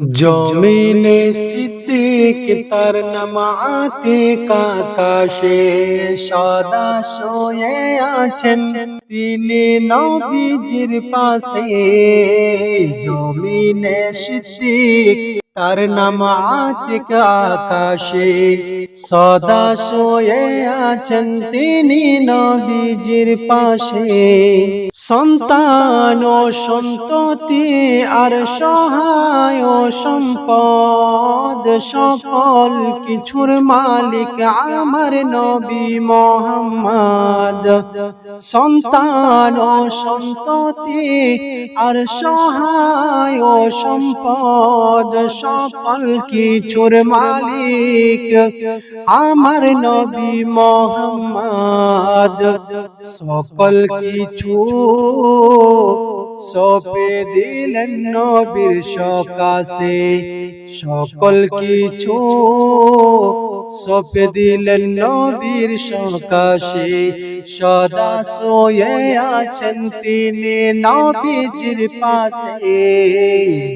জমিনে সিদ্দিক তার নামাতে কাকাশে সদা শোয়ে আছেন। তিনি নবীজির পাশে জমিনে সিদ্দিক তার নামাতে আকাশে সদা শোয়ে আছেন। তিনি নবীজির পাশে সন্তান ও সন্ততি আর সহায় ও সম্পদ সকল কিছুর মালিক আমার নবী মোহাম্মদ। সন্তান ও সন্ততি আর সহায় ও সম্পদ সকল কিছুর মালিক আমার নবী মোহাম্মদ। সকল কিছু সপে দিলেন নবীর সকাশে। সকল কিছু সপে দিলেন নবীর সকাশে। সদা সোয়ে আছেন তিনি নবীজির পাশে।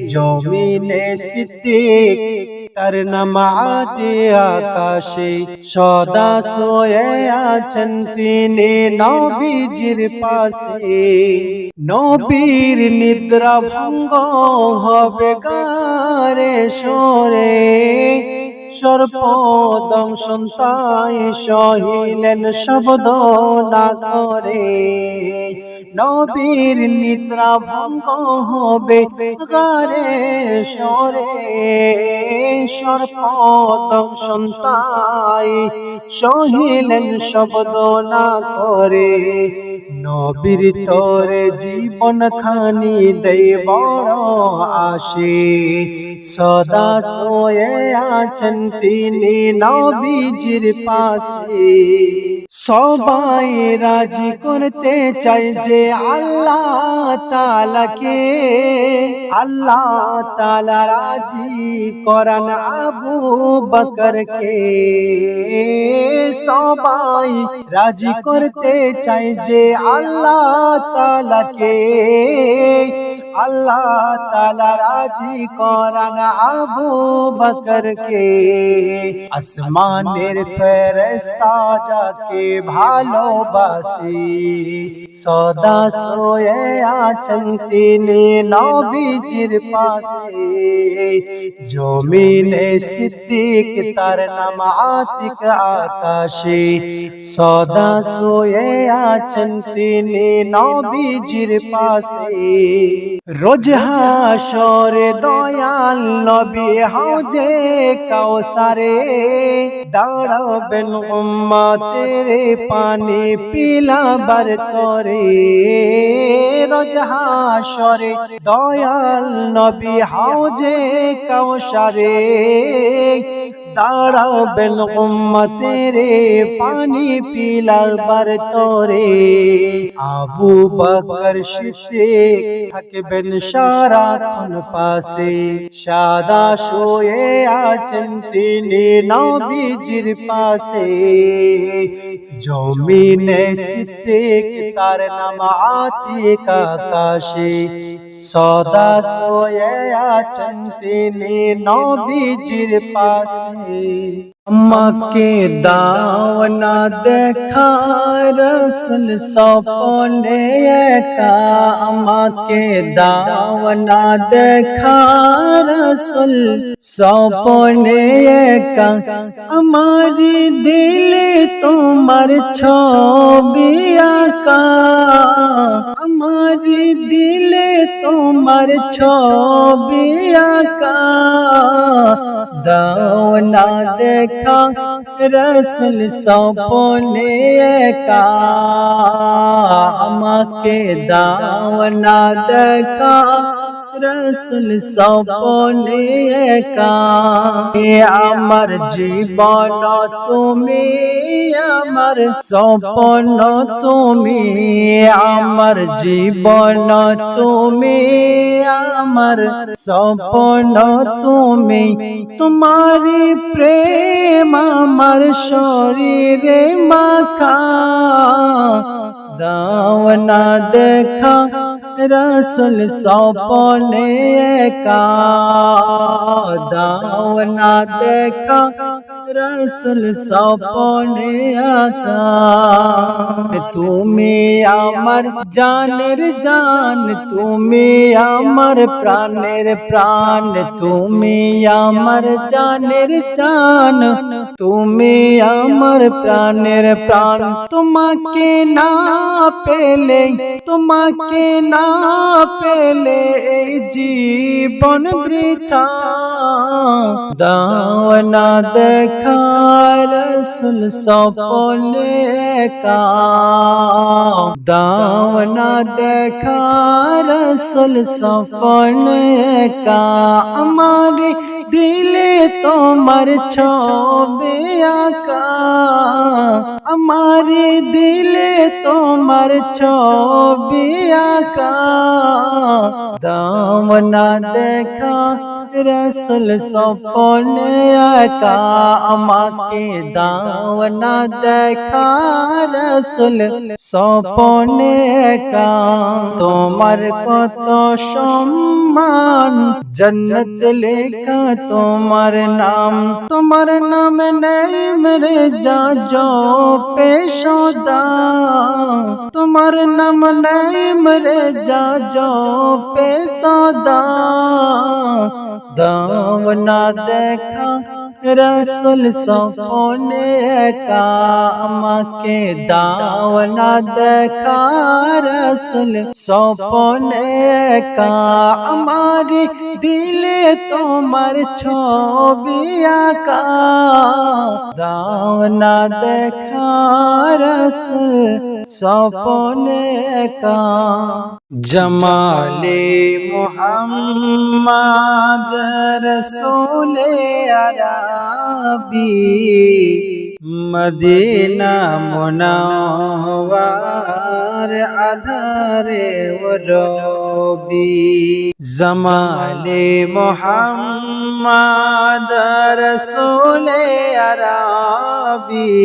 জমিনে সিদ্দিক তার নামাতে আকাশে সদা সোয়ে আছেন তিনি নবীজির পাশে। নবীর নিদ্রা ভঙ্গ হবে গারে সরে। সর্বদংশন তাই সহিলেন শব্দ না করে। নবীর নিদ্রা ভঙ্গ হবে গারে সরে। সর্বদংশন সন্তাই, সহিলেন শব্দ না করে। নবীর তোরে জীবন খানি দেই বড় আসে সদা সোয়ে আছেন তিনি নবীজির পাশে। সবাই রাজি করতে চাই যে আল্লাহ তালাকে আল্লাহ তালা রাজি করান আবু বকরকে। সবাই রাজি করতে চাই যে আল্লাহ তালাকে আল্লাহ তালা রাজি করান আবু বকরকে আসমানের ফেরেস্তা যাকে ভালোবাসি সদা সোয়ে আছেন তিনি নবীজির পাশে জমিনে সিদ্দিক তার নাম আতিক আকাশে সদা সোয়ে আছেন তিনি নবীজির পাশে রোজ হাসরে দয়াল নবী হাউজে কাউসারে। দাঁড়াবেন উম্মতের পানি পিলাবার তরে। রোজ হাসরে দয়াল নবী হাউজে কাউসারে। দাঁড়াবেন উম্মতের পানি পিলাবার তরে। আবু বকর সিদ্দিক থাকবেন সারাক্ষণ পাশে। সাদা শোয়ে আছেন তিনি নবীজির পাশে। জমিনে সিদ্দিক তার নাম আতিক আকাশে। সদা সোয়ে আছেন তিনি নবীজির পাশে আমাকে দাও না দেখা রসুল সপনে একা আমাকে দাও না দেখা রসুল সপনে একা আমার দিলে তোমার ছবি আঁকা আমার দিলে তোমার ছবি আঁকা। দাও না দেখা রসুল সপনে একা। আমাকে দাও না দেখা রসুল সপনে একা। আমার জীবন, তুমি আমার সপন তুমি আমার জীবন, তুমি আমার সপন তুমি তোমারি প্রেম আমার শরীরে মাখা। দাও না দেখা রসুল সপনে একা দাও না দেখা রসুল সপনে আকা তুমি আমার জানের জান তুমি আমার প্রাণের প্রাণ তুমি আমার জানের জান তুমি আমার প্রাণের প্রাণ তোমাকে না পেলে তোমাকে না পেলে এই জীবন বৃথা দাওনা দেখা রসুল সপনে কা দাওনা দেখা রসুল সপনে কা আমার দিলে তোমার ছবে আকা আমার দিলে তোমার ছবি আকা দামনা দেখা রসুল সপনে আকা আমাকে দাওনা দেখা রসুল সপনে কা তোমার কত সম্মান জন্নত লেখা তোমার নাম তোমার নাম নেই মেরে যা जो পেশোদা তোমার নাম নেই মেরে যা जो পেশোদা দাওনা দেখা রসুল সপনে কা আমাকে দাওনা দেখা রসুল সপনে কা আমার দিলে তোমার ছবি আকা দাওনা দেখা রসুল সপনে কা জমালে মোহাম্মদ রসুলে আরবি মদিনা মুনাওয়ার আধারে রবি। জমালে মোহাম্মদ রসুলে আরবি।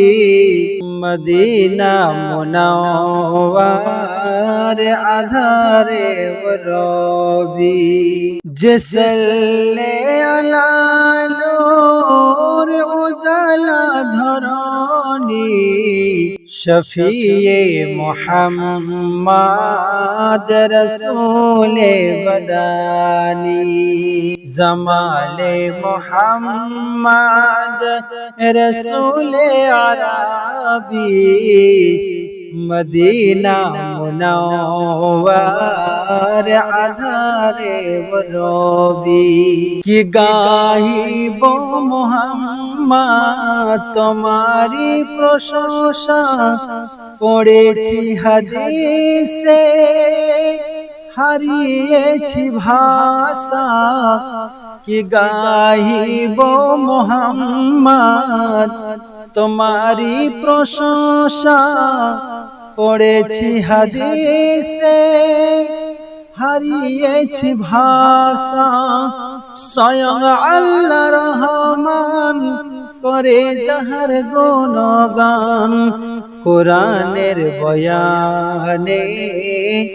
মদিনা মুনাওয়ার আধারে রবি। জসলে আলা শফিয়ে মোহাম্মদ রসুলে বদানি জমালে মোহাম্মদ রসুলে আরবি মদিনা মুনাওয়ার আধারে রবি কি গাহিব মোহাম্মদ তোমারি প্রশংসা করেছি হাদিসে। হারিয়েছি ভাষা কি গাহিব মোহাম্মদ? তোমারি প্রশংসা পড়েছি হাদিসে। হারিয়েছি ভাষা স্বয়ং আল্লাহ রহমান করে যাহার গুণগান। কোরআনের বয়ানে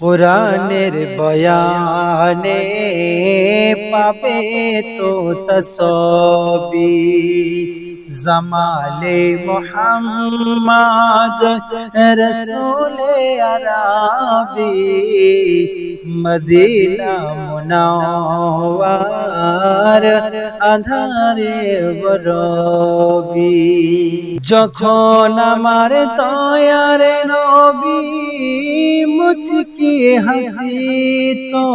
কোরআনের বয়ানে পাবে তো তসবি। জমালে মোহাম্মদ রসুলে আরবি। মদিনা মুনাওয়ার আধারে বরবি। যখন আমার তয়ার নবী মুচকি হাসি তো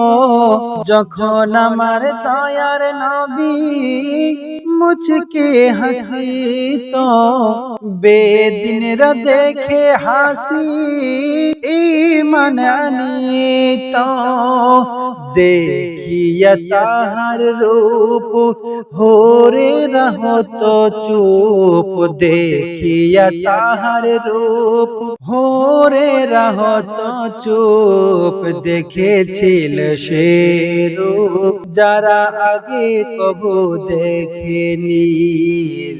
যখন আমার তয়ার নবী মুচকে হাসি তো বেদিন দেখে হাসি ইমান তো দেখিয়া তাহার রূপ হোরে রহত চুপ দেখিয়া তাহার রূপ হোরে রহত চুপ দেখেছিল সে রূপ যারা আগে কবু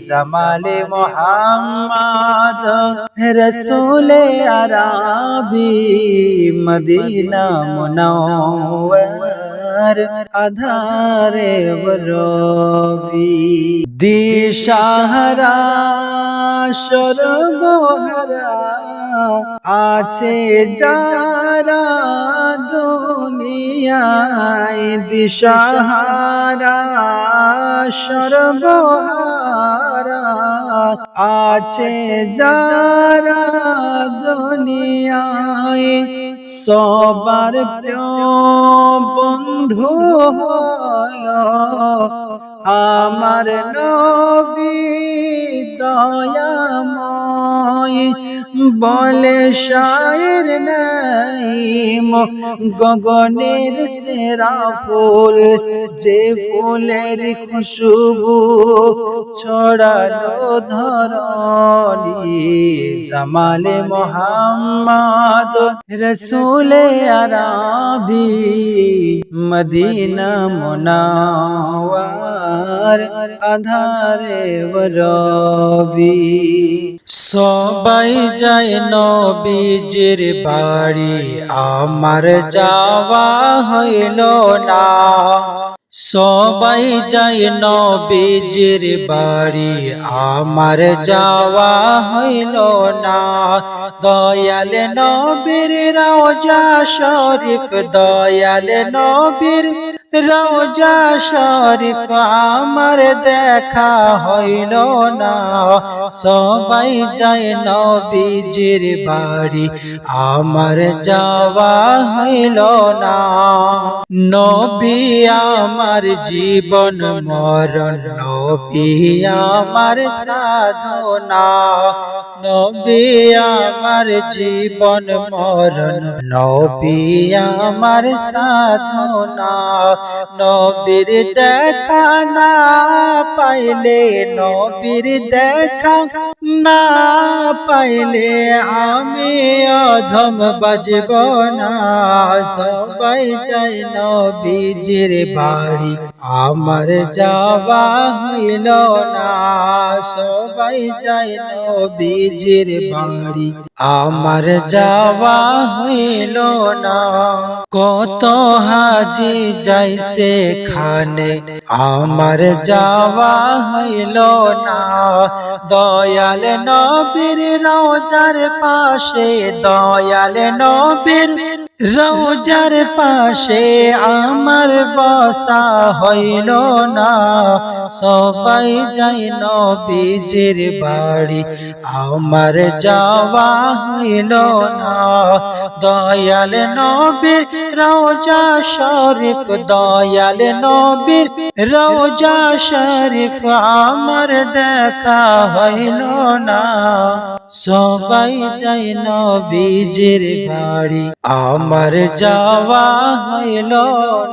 জামালে মোহাম্মদ রসুলে আরাবি মদিনা মুনাওয়ার আধারে রবি দিশাহারা সর্বহারা আছে যারা দুনিয়ায় দিশাহারা, সর্বহারা আছে যারা দুনিয়ায় সবার প্রিয় বন্ধু হলো আমার নবী দয়াময়। বলে শায়ের নাইম, গগনের সেরা ফুল, যে ফুলের খুশবু ছড়ালো ধরণি জামালে মোহাম্মদ। রসুলে আরাবি, মদিনা মুনাওয়ার আধারে রবি সবাই যায় নবীজির বাড়ি, আমার যাওয়া হইল না। সবাই যায় নবীজির বাড়ি, আমার যাওয়া হইল না। দয়াল নবীর রওজা শরীফ, দয়াল নবীর রওজা শরীফ আমার দেখা হইল না। সবাই যায় নবীজির বাড়ি, আমার যাওয়া হইল না। নবী আমার জীবন মরণ, নবী আমার সাধনা। নবী আমার জীবন মরণ, নবী আমার সাধনা। নবীর দেখা না পাইলে নবীর দেখা না পাইলে আমি অধম বাজব না। সবাই যাই নবীজির বাড়ি। আমার যাওয়া হইল না। সবাই যাই নবীজির বাড়ি। আমার যাওয়া হইল না। কত হাজি যাইছে খানে আমার যাওয়া হইল না। দয়াল নবীর রোজার পাশে দয়াল নবীর রোজার পাশে আমার বসা হইল না। সবাই যাই নবীজির বাড়ি, আমার যাওয়া হইল না। দয়াল নবীর রোজা শরীফ, দয়াল নবীর রোজা শরীফ, আমার দেখা হইল না। সবাই যাই নবীজির বাড়ি, আমার যাওয়া হইল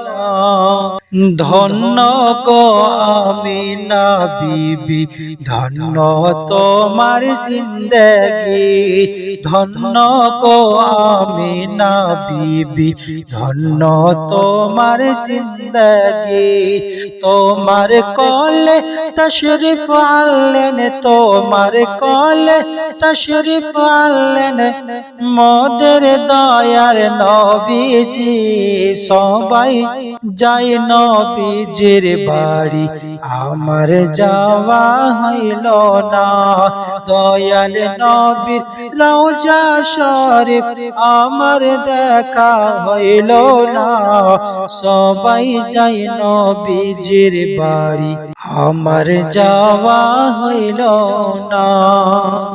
না। ধন্য আমি না বিবি, ধন্য তোমার জিন্দগি, ধন্য আমি না বিবি, ধন্য তোমার জিন্দগি। তোমার কলে তশরিফ আনলেন, তোমার কলে তশরিফ আনলেন। মোদের দয়ার নবীজি সবাই যাই নবীজির বাড়ি। আমার যাওয়া হইল না। দয়াল নবীর রওজা শরীফ আমার দেখা হইল না। সবাই যাই নবীজির বাড়ি। আমার যাওয়া হইল না।